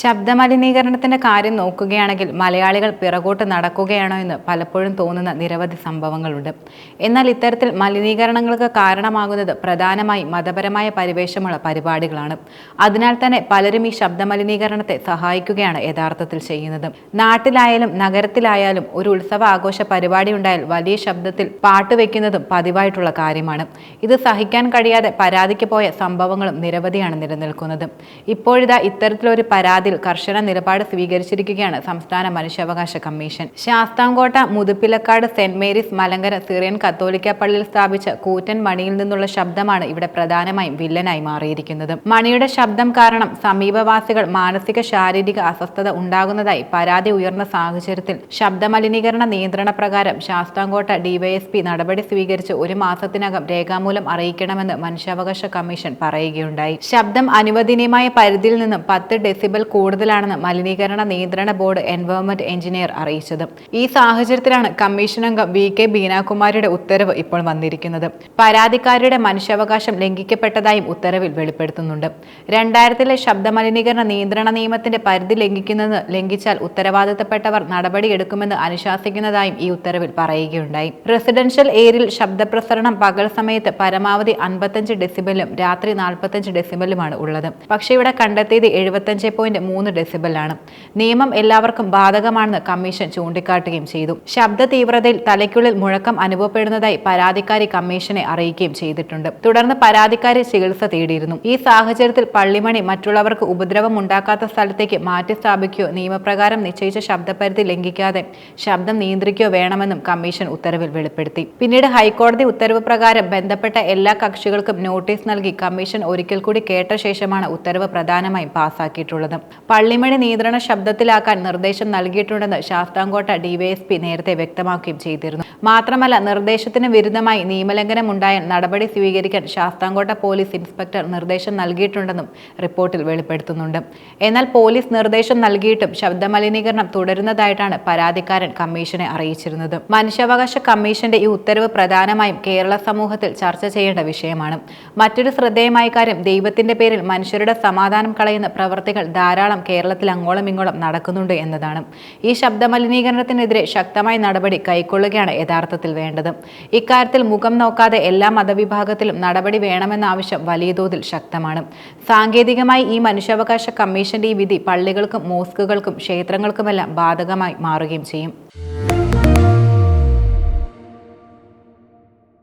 ശബ്ദമലിനീകരണത്തിന്റെ കാര്യം നോക്കുകയാണെങ്കിൽ മലയാളികൾ പിറകോട്ട് നടക്കുകയാണോ എന്ന് പലപ്പോഴും തോന്നുന്ന നിരവധി സംഭവങ്ങളുണ്ട്. എന്നാൽ ഇത്തരത്തിൽ മലിനീകരണങ്ങൾക്ക് കാരണമാകുന്നത് പ്രധാനമായും മതപരമായ പരിവേഷമുള്ള പരിപാടികളാണ്. അതിനാൽ തന്നെ പലരും ഈ ശബ്ദമലിനീകരണത്തെ സഹായിക്കുകയാണ് യഥാർത്ഥത്തിൽ ചെയ്യുന്നത്. നാട്ടിലായാലും നഗരത്തിലായാലും ഒരു ഉത്സവ ആഘോഷ പരിപാടി ഉണ്ടായാൽ വലിയ ശബ്ദത്തിൽ പാട്ടുവെക്കുന്നതും പതിവായിട്ടുള്ള കാര്യമാണ്. ഇത് സഹിക്കാൻ കഴിയാതെ പരാതിക്ക് പോയ സംഭവങ്ങളും നിരവധിയാണ് നിലനിൽക്കുന്നത്. ഇപ്പോഴിതാ ഇത്തരത്തിലൊരു പരാതിയിൽ കർശന നിലപാട് സ്വീകരിച്ചിരിക്കുകയാണ് സംസ്ഥാന മനുഷ്യാവകാശ commission. Sasthamcotta Muthupilakkad saint Mary's Malankara Syrian കത്തോലിക്ക പള്ളിയിൽ സ്ഥാപിച്ച കൂറ്റൻ മണിയിൽ നിന്നുള്ള ശബ്ദമാണ് ഇവിടെ പ്രധാനമായും വില്ലനായി മാറിയിരിക്കുന്നത്. മണിയുടെ ശബ്ദം കാരണം സമീപവാസികൾ മാനസിക ശാരീരിക അസ്വസ്ഥത ഉണ്ടാകുന്നതായി പരാതി ഉയർന്ന സാഹചര്യത്തിൽ ശബ്ദമലിനീകരണ നിയന്ത്രണ പ്രകാരം ശാസ്താംകോട്ട ഡിവൈഎസ്പി നടപടി സ്വീകരിച്ച് ഒരു മാസത്തിനകം രേഖാമൂലം അറിയിക്കണമെന്ന് മനുഷ്യാവകാശ കമ്മീഷൻ പറയുകയുണ്ടായി. ശബ്ദം അനുവദനീയമായ പരിധിയിൽ നിന്നും പത്ത് ഡെസിബൽ കൂടുതലാണെന്ന് മലിനീകരണ നിയന്ത്രണ ബോർഡ് എൻവയോൺമെന്റ് എഞ്ചിനീയർ അറിയിച്ചത്. ഈ സാഹചര്യത്തിലാണ് കമ്മീഷൻ അംഗം വി കെ ബീനാകുമാരിയുടെ ഉത്തരവ് ഇപ്പോൾ വന്നിരിക്കുന്നത്. പരാതിക്കാരിയുടെ മനുഷ്യാവകാശം ലംഘിക്കപ്പെട്ടതായും ഉത്തരവിൽ വെളിപ്പെടുത്തുന്നുണ്ട്. രണ്ടായിരത്തിലെ ശബ്ദമലിനീകരണ നിയന്ത്രണ നിയമത്തിന്റെ പരിധി ലംഘിക്കുന്നത് ലംഘിച്ചാൽ ഉത്തരവാദിത്തപ്പെട്ടവർ നടപടിയെടുക്കുമെന്ന് അനുശാസിക്കുന്നതായും ഈ ഉത്തരവിൽ പറയുകയുണ്ടായി. റെസിഡൻഷ്യൽ ഏരിയയിൽ ശബ്ദപ്രസരണം പകൽ സമയത്ത് പരമാവധി അൻപത്തഞ്ച് ഡെസിബലും രാത്രി നാൽപ്പത്തഞ്ച് ഡെസിബലുമാണ് ഉള്ളത്. പക്ഷേ ഇവിടെ കണ്ടെത്തിയത് എഴുപത്തഞ്ച് പോയിന്റ് മൂന്ന് ഡെസിബലാണ് നിയമം എല്ലാവർക്കും ബാധകമാണെന്ന് കമ്മീഷൻ ചൂണ്ടിക്കാട്ടുകയും ചെയ്തു. ശബ്ദ തീവ്രതയിൽ തലയ്ക്കുള്ളിൽ മുഴക്കം അനുഭവപ്പെടുന്നതായി പരാതിക്കാരി കമ്മീഷനെ അറിയിക്കുകയും ചെയ്തിട്ടുണ്ട്. തുടർന്ന് പരാതിക്കാരി ചികിത്സ തേടിയിരുന്നു. ഈ സാഹചര്യത്തിൽ പള്ളിമണി മറ്റുള്ളവർക്ക് ഉപദ്രവം ഉണ്ടാക്കാത്ത സ്ഥലത്തേക്ക് മാറ്റി സ്ഥാപിക്കുകയോ നിയമപ്രകാരം നിശ്ചയിച്ച ശബ്ദപരിധി ലംഘിക്കാതെ ശബ്ദം നിയന്ത്രിക്കുകയോ വേണമെന്നും കമ്മീഷൻ ഉത്തരവിൽ വെളിപ്പെടുത്തി. പിന്നീട് ഹൈക്കോടതി ഉത്തരവ് പ്രകാരം ബന്ധപ്പെട്ട എല്ലാ കക്ഷികൾക്കും നോട്ടീസ് നൽകി കമ്മീഷൻ ഒരിക്കൽ കൂടി കേട്ട ശേഷമാണ് ഉത്തരവ് പ്രധാനമായും പാസാക്കിയിട്ടുള്ളത്. പള്ളിമണി നിയന്ത്രണ ശബ്ദത്തിലാക്കാൻ നിർദ്ദേശം നൽകിയിട്ടുണ്ടെന്ന് ശാസ്താംകോട്ട ഡിവൈഎസ്പി നേരത്തെ വ്യക്തമാക്കുകയും ചെയ്തിരുന്നു. മാത്രമല്ല നിർദ്ദേശത്തിന് വിരുദ്ധമായി നിയമലംഘനം ഉണ്ടായാൽ നടപടി സ്വീകരിക്കാൻ ശാസ്താംകോട്ട പോലീസ് ഇൻസ്പെക്ടർ നിർദ്ദേശം നൽകിയിട്ടുണ്ടെന്നും റിപ്പോർട്ടിൽ വെളിപ്പെടുത്തുന്നുണ്ട്. എന്നാൽ പോലീസ് നിർദ്ദേശം നൽകിയിട്ടും ശബ്ദമലിനീകരണം തുടരുന്നതായിട്ടാണ് പരാതിക്കാരൻ കമ്മീഷനെ അറിയിച്ചിരുന്നത്. മനുഷ്യാവകാശ കമ്മീഷന്റെ ഈ ഉത്തരവ് പ്രധാനമായും കേരള സമൂഹത്തിൽ ചർച്ച ചെയ്യേണ്ട വിഷയമാണ്. മറ്റൊരു ശ്രദ്ധേയമായ കാര്യം ദൈവത്തിന്റെ പേരിൽ മനുഷ്യരുടെ സമാധാനം കളയുന്ന പ്രവർത്തികൾ ധാരാളം കേരളത്തിൽ അങ്ങോളം ഇങ്ങോളം നടക്കുന്നുണ്ട് എന്നതാണ്. ഈ ശബ്ദമലിനീകരണത്തിനെതിരെ ശക്തമായ നടപടി കൈക്കൊള്ളുകയാണ് യഥാർത്ഥത്തിൽ വേണ്ടത്. ഇക്കാര്യത്തിൽ മുഖം നോക്കാതെ എല്ലാ മതവിഭാഗത്തിലും നടപടി വേണമെന്ന ആവശ്യം വലിയ തോതിൽ ശക്തമാണ്. സാങ്കേതികമായി ഈ മനുഷ്യാവകാശ കമ്മീഷന്റെ ഈ വിധി പള്ളികൾക്കും മോസ്കുകൾക്കും ക്ഷേത്രങ്ങൾക്കുമെല്ലാം ബാധകമായി മാറുകയും ചെയ്യും.